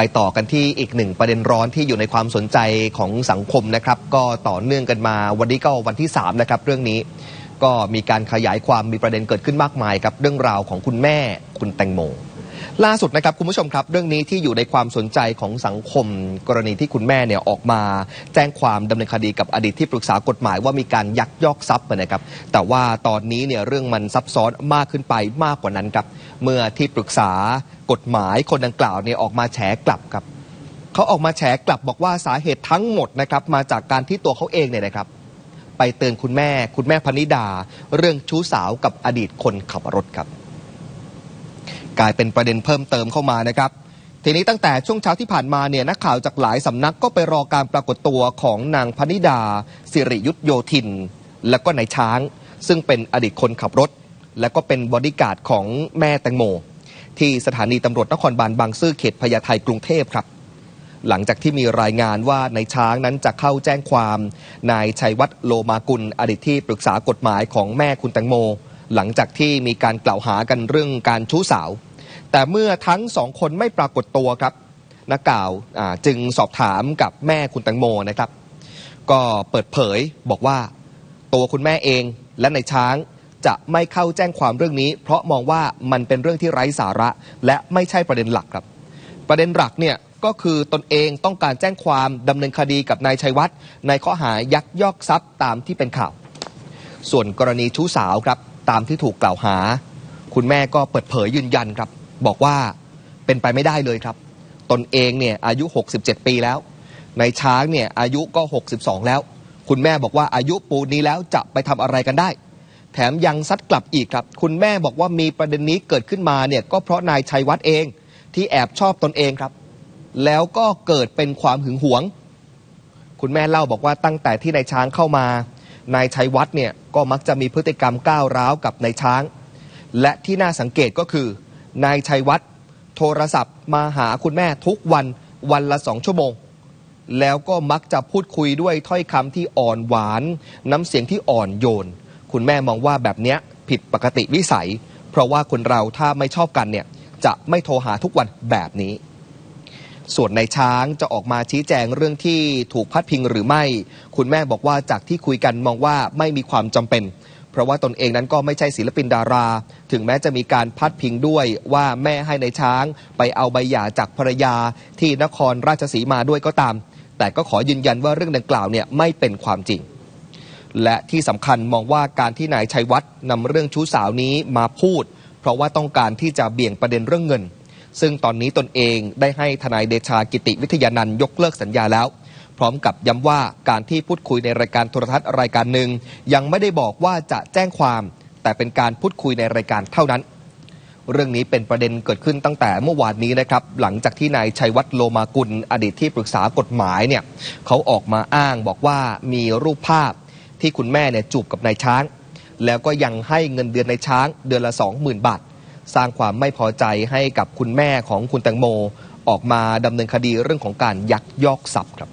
ไปต่อกันที่อีกหนึ่งประเด็นร้อนที่อยู่ในความสนใจของสังคมนะครับ ก็ต่อเนื่องกันมาวันนี้ก็วันที่3นะครับเรื่องนี้ก็มีการขยายความมีประเด็นเกิดขึ้นมากมายครับเรื่องราวของคุณแม่คุณแตงโม ล่าสุดนะครับคุณผู้ชมครับ เรื่องนี้ที่อยู่ในความสนใจของสังคม กรณีที่คุณแม่เนี่ยออกมาแจ้งความดำเนินคดีกับอดีตที่ปรึกษากฎหมายว่ามีการยักยอกทรัพย์นะครับ แต่ว่าตอนนี้เนี่ยเรื่องมันซับซ้อนมากขึ้นไปมากกว่านั้นครับ เมื่อที่ปรึกษากฎหมายคนดังกล่าวเนี่ยออกมาแฉกลับครับเขาออกมาแฉกลับบอกว่าสาเหตุทั้งหมดนะครับมาจากการที่ตัวเขาเองเนี่ยนะครับ ไปเตือนคุณแม่ คุณแม่พนิดา เรื่องชู้สาวกับอดีตคนขับรถครับ กลายเป็นประเด็นเพิ่มเติมเข้ามานะครับ ทีนี้ตั้งแต่ช่วงเช้าที่ผ่านมาเนี่ยนักข่าวจากหลายสำนักก็ไปรอการปรากฏตัวของนางพนิดา สิริยุทธโยธิน และก็นายช้าง ซึ่งเป็นอดีตคนขับรถ และก็เป็นบอดี้การ์ดของแม่แตงโม ที่สถานีตำรวจนครบาลบางซื่อเขตพญาไทกรุงเทพครับหลังจากที่มีรายงานว่านายช้างนั้นจะเข้าแจ้งความนายชัยวัฒน์โลมากุลอดีตที่ปรึกษากฎหมายของแม่คุณแตงโม หลังจากที่มีการกล่าวหากันเรื่องการชู้สาว แต่เมื่อทั้งสองคนไม่ปรากฏตัวครับนักข่าวจึงสอบถามกับแม่คุณแตงโมนะครับ ก็เปิดเผยบอกว่าตัวคุณแม่เองและในช้างจะไม่เข้าแจ้งความเรื่องนี้ เพราะมองว่ามันเป็นเรื่องที่ไร้สาระ และไม่ใช่ประเด็นหลักครับ ประเด็นหลักเนี่ยก็คือตนเองต้องการแจ้งความดำเนินคดีกับนายชัยวัฒน์ในข้อหายักยอกทรัพย์ตามที่เป็นข่าว ส่วนกรณีชู้สาวครับตามที่ถูกกล่าวหา คุณแม่ก็เปิดเผยยืนยันครับ บอกว่าเป็นไปไม่ได้เลยครับ ตนเองเนี่ยอายุ 67 ปีแล้ว ในช้างเนี่ยอายุก็ 62 แล้ว คุณแม่บอกว่าอายุปูนนี้แล้วจะไปทำอะไรกันได้ แถมยังซัดกลับอีกครับ คุณแม่บอกว่ามีประเด็นนี้เกิดขึ้นมาเนี่ยก็เพราะนายชัยวัฒน์เองที่แอบชอบตนเองครับ แล้วก็เกิดเป็นความหึงหวง คุณแม่เล่าบอกว่าตั้งแต่ที่นายช้างเข้ามานายชัยวัฒน์เนี่ยก็มักจะมีพฤติกรรมก้าวร้าวกับนายช้าง และที่น่าสังเกตก็คือ นายชัยวัฒน์โทรศัพท์มาหาคุณแม่ทุกวันวันละสองชั่วโมง แล้วก็มักจะพูดคุยด้วยถ้อยคำที่อ่อนหวาน น้ำเสียงที่อ่อนโยน คุณแม่มองว่าแบบเนี้ยผิดปกติวิสัย เพราะว่าคนเราถ้าไม่ชอบกันเนี่ยจะไม่โทรหาทุกวันแบบนี้ ส่วนในช้างจะออกมาชี้แจงเรื่องที่ถูกพัดพิงหรือไม่ คุณแม่บอกว่าจากที่คุยกันมองว่าไม่มีความจำเป็น ราะว่าตนเองนั้นก็ไม่ใช่ศิลปินดารา ถึงแม้จะมีการพัดพิงด้วยว่าแม่ให้ในช้างไปเอาใบหย่าจากภรรยาที่นครราชสีมาด้วยก็ตาม แต่ก็ขอยืนยันว่าเรื่องดังกล่าวเนี่ยไม่เป็นความจริง และที่สำคัญมองว่าการที่นายชัยวัฒน์นำเรื่องชู้สาวนี้มาพูด เพราะว่าต้องการที่จะเบี่ยงประเด็นเรื่องเงิน ซึ่งตอนนี้ตนเองได้ให้ทนายเดชากิติวิทยานันท์ยกเลิกสัญญาแล้ว พร้อมกับย้ำว่าการที่พูดคุยในรายการโทรทัศน์รายการหนึ่งยังไม่ได้บอกว่าจะแจ้งความ แต่เป็นการพูดคุยในรายการเท่านั้น เรื่องนี้เป็นประเด็นเกิดขึ้นตั้งแต่เมื่อวานนี้นะครับ หลังจากที่นายชัยวัฒน์โลมากุล อดีตที่ปรึกษากฎหมายเนี่ยเขาออกมาอ้างบอกว่ามีรูปภาพที่คุณแม่เนี่ยจูบกับนายช้าง แล้วก็ยังให้เงินเดือนนายช้างเดือนละ 20,000 บาท สร้างความไม่พอใจให้กับคุณแม่ของคุณแตงโม ออกมาดำเนินคดีเรื่องของการยักยอกทรัพย์ครับ